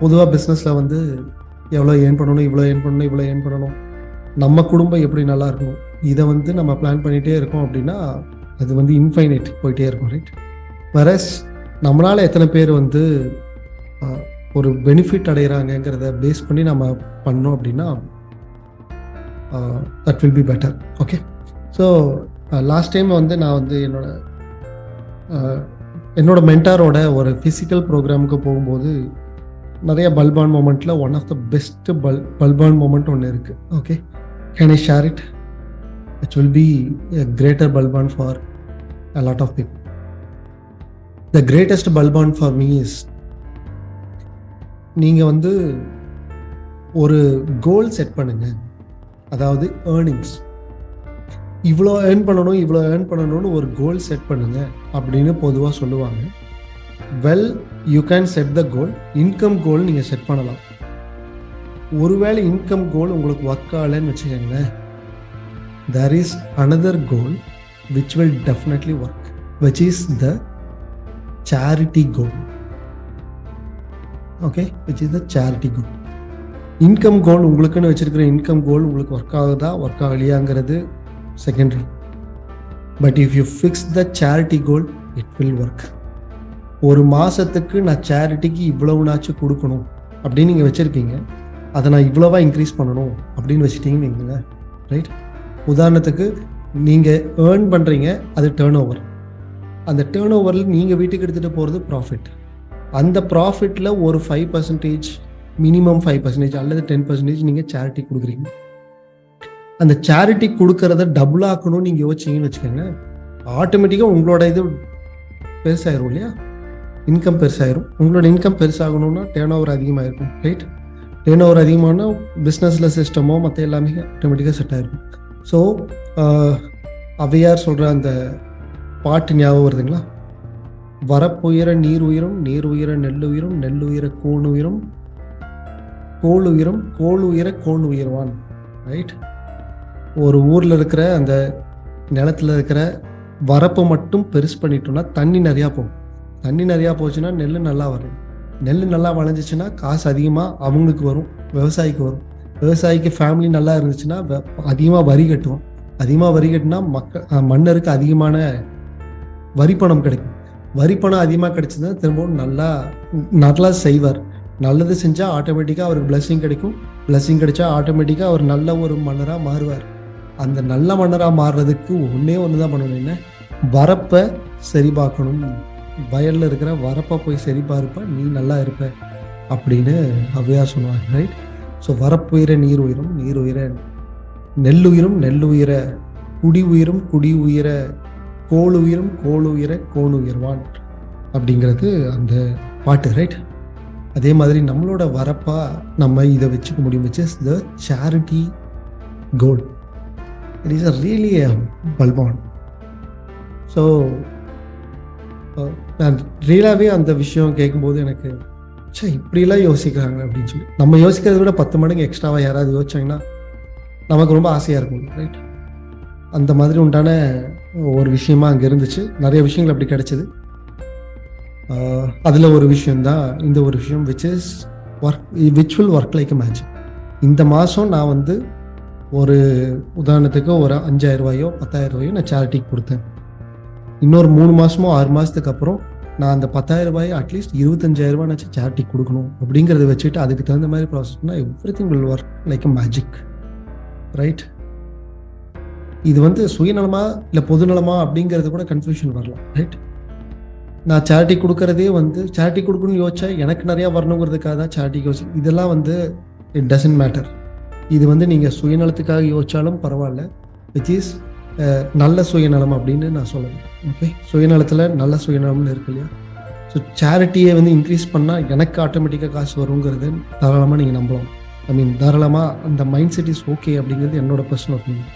பொதுவாக பிஸ்னஸில் வந்து எவ்வளோ ஏர்ன் பண்ணணும் இவ்வளோ ஏர்ன் பண்ணணும் இவ்வளோ ஏர்ன் பண்ணணும். நம்ம குடும்பம் எப்படி நல்லா இருக்கணும்? இதை வந்து நம்ம பிளான் பண்ணிகிட்டே இருக்கோம் அப்படின்னா அது வந்து இன்ஃபைனைட் போயிட்டே இருக்கும் ரைட் வரஸ் நம்மளால் எத்தனை பேர் வந்து ஒரு பெனிஃபிட் அடைகிறாங்கங்கிறத பேஸ் பண்ணி நம்ம பண்ணோம் அப்படின்னா that will be better okay so last time வந்து நான் வந்து என்னோட என்னோட மென்டாரோட ஒரு ஃபிசிக்கல் ப்ரோக்ராமுக்கு போகும்போது நிறைய பல்பான் மூமெண்ட்டில் ஒன் ஆஃப் த பெஸ்ட் பல் பல்பான் மூமெண்ட் ஒன்று இருக்குது okay can I share it it will be a greater Balban for a lot of people the greatest Balban for me is நீங்கள் வந்து ஒரு கோல் செட் பண்ணுங்க. அதாவது ஏர்னிங்ஸ் இவ்வளோ ஏர்ன் பண்ணணும் இவ்வளோ ஏர்ன் பண்ணணும்னு ஒரு கோல் செட் பண்ணுங்க அப்படின்னு பொதுவாக சொல்லுவாங்க. Well you can set the goal income goal நீங்கள் செட் பண்ணலாம். ஒருவேளை இன்கம் கோல் உங்களுக்கு ஒர்க் ஆகலைன்னு வச்சுக்கோங்களேன். There is another goal which will definitely work which is the charity goal okay which is the charity goal income goal உங்களுக்குன்னு வச்சுருக்கிற income goal உங்களுக்கு work ஆகுதா work ஆகலையாங்கிறது secondary but if you fix the charity goal it will work ஒரு மாதத்துக்கு நான் சேரிட்டிக்கு இவ்வளவுனாச்சும் கொடுக்கணும் அப்படின்னு நீங்கள் வச்சுருக்கீங்க. அதை நான் இவ்வளவா இன்க்ரீஸ் பண்ணணும் அப்படின்னு வச்சுட்டீங்கன்னு வைங்களேன். ரைட் உதாரணத்துக்கு நீங்கள் ஏர்ன் பண்ணுறீங்க அது டேர்ன் ஓவர் அந்த டேர்ன் ஓவரில் நீங்கள் வீட்டுக்கு எடுத்துகிட்டு போகிறது ப்ராஃபிட் அந்த ப்ராஃபிட்டில் ஒரு five percentage minimum five percentage அல்லது டென் பர்சன்டேஜ் நீங்கள் சேரிட்டி கொடுக்குறீங்க. அந்த சேரிட்டி கொடுக்கறத டபுள் ஆக்கணும்னு நீங்கள் யோசிச்சீங்கன்னு வச்சுக்கோங்க ஆட்டோமேட்டிக்காக உங்களோட இது பெருசாயிரும் இல்லையா? இன்கம் பெருசாயிரும். உங்களோட இன்கம் பெருசாகணும்னா டேர்ன் ஓவர் அதிகமாக இருக்கும் ரைட் டேர்ன் ஓவர் அதிகமானா பிஸ்னஸில் சிஸ்டமோ மற்ற எல்லாமே ஆட்டோமேட்டிக்காக செட் ஆயிருக்கும். ஸோ அவையார் சொல்கிற அந்த பாட்டு ஞாபகம் வருதுங்களா? வரப்புயர நீர் உயிரும் நீர் உயிர நெல் உயிரும் நெல் உயிர கோண் உயிரும் கோல் உயிரும் கோல் உயர கோன் உயிர்வான் ரைட் ஒரு ஊரில் இருக்கிற அந்த நிலத்துல இருக்கிற வரப்பை மட்டும் பெருசு பண்ணிட்டோம்னா தண்ணி நிறையா போகும். தண்ணி நிறையா போச்சுன்னா நெல் நல்லா வரும். நெல் நல்லா விளைஞ்சிச்சுன்னா காசு அதிகமாக அவங்களுக்கு வரும் விவசாயிக்கு வரும். விவசாயிக்கு ஃபேமிலி நல்லா இருந்துச்சுன்னா அதிகமாக வரி கட்டுவோம். அதிகமாக வரி கட்டினா மக்கள் மன்னருக்கு அதிகமான வரி பணம் கிடைக்கும். வரி பணம் அதிகமாக கிடைச்சதுன்னா திரும்பவும் நல்லா நல்லா செய்வார். நல்லது செஞ்சால் ஆட்டோமேட்டிக்காக அவருக்கு பிளஸ்ஸிங் கிடைக்கும். பிளஸ்ஸிங் கிடைச்சா ஆட்டோமேட்டிக்காக அவர் நல்ல ஒரு மன்னராக மாறுவார். அந்த நல்ல மன்னராக மாறுறதுக்கு ஒன்றே ஒன்று தான் பண்ணணும் என்ன? வரப்பை சரி பார்க்கணும். வயலில் இருக்கிற வரப்பை போய் சரி பார்ப்ப நீ நல்லா இருப்ப அப்படின்னு அவ்வையார் சொல்லுவாங்க ரைட் ஸோ வரப்புயிர நீர் உயிரும் நீர் உயிர நெல் உயிரும் நெல் உயிர குடி உயிரும் குடி உயிர கோள் உயிரும் கோள் உயிர கோணு உயர்வான் அப்படிங்கிறது அந்த பாட்டு ரைட் அதே மாதிரி நம்மளோட வரப்பா நம்ம இதை வச்சுக்க முடியும் which the charity goal it is a really Balwan. So uh, நான் ரியலாகவே அந்த விஷயம் கேட்கும்போது எனக்கு சே இப்படிலாம் யோசிக்கிறாங்க அப்படின்னு சொல்லி. நம்ம யோசிக்கிறத விட பத்து மடங்கு எக்ஸ்ட்ராவாக யாராவது யோசிச்சாங்கன்னா நமக்கு ரொம்ப ஆசையாக இருக்கும் ரைட் அந்த மாதிரி உண்டான ஒரு விஷயமா அங்கே இருந்துச்சு. நிறைய விஷயங்கள் அப்படி கிடைச்சிது. அதில் ஒரு விஷயந்தான் இந்த ஒரு விஷயம் which is work which will work like magic இந்த மாதம் நான் வந்து ஒரு உதாரணத்துக்கு ஒரு அஞ்சாயிரம் ரூபாயோ பத்தாயிரம் ரூபாயோ நான் சேரிட்டிக்கு கொடுத்தேன். இன்னொரு மூணு மாசமோ ஆறு மாசத்துக்கு அப்புறம் நான் அந்த பத்தாயிரம் ரூபாய் அட்லீஸ்ட் இருபத்தஞ்சாயிரம் ரூபாய் சேரிட்டி கொடுக்கணும் அப்படிங்கிறத வச்சுட்டு அதுக்கு தகுந்த மாதிரி ப்ராசஸ் பண்ணால் everything will work like magic right இது வந்து சுயநலமா இல்லை பொதுநலமா அப்படிங்கிறது கூட கன்ஃபியூஷன் வரலாம். ரைட் நான் சேரிட்டி கொடுக்கறதே வந்து சேரிட்டி கொடுக்கணும்னு யோசிச்சா எனக்கு நிறையா வரணுங்கிறதுக்காக தான் சேரிட்டி யோசி இதெல்லாம் வந்து இட் டசன்ட் மேட்டர் இது வந்து நீங்கள் சுயநலத்துக்காக யோசிச்சாலும் பரவாயில்ல. விச் இஸ் நல்ல சுயநலம் அப்படின்னு நான் சொல்லணும். ஓகே சுயநலத்தில் நல்ல சுயநலம்னு இருக்கு இல்லையா? ஸோ சேரிட்டியை வந்து இன்க்ரீஸ் பண்ணால் எனக்கு ஆட்டோமேட்டிக்காக காசு வருங்கிறது தாராளமாக நீங்கள் நம்பலாம். ஐ மீன் தாராளமாக அந்த மைண்ட் செட் இஸ் ஓகே அப்படிங்கிறது என்னோட பர்சனல் ஒப்பீனியன்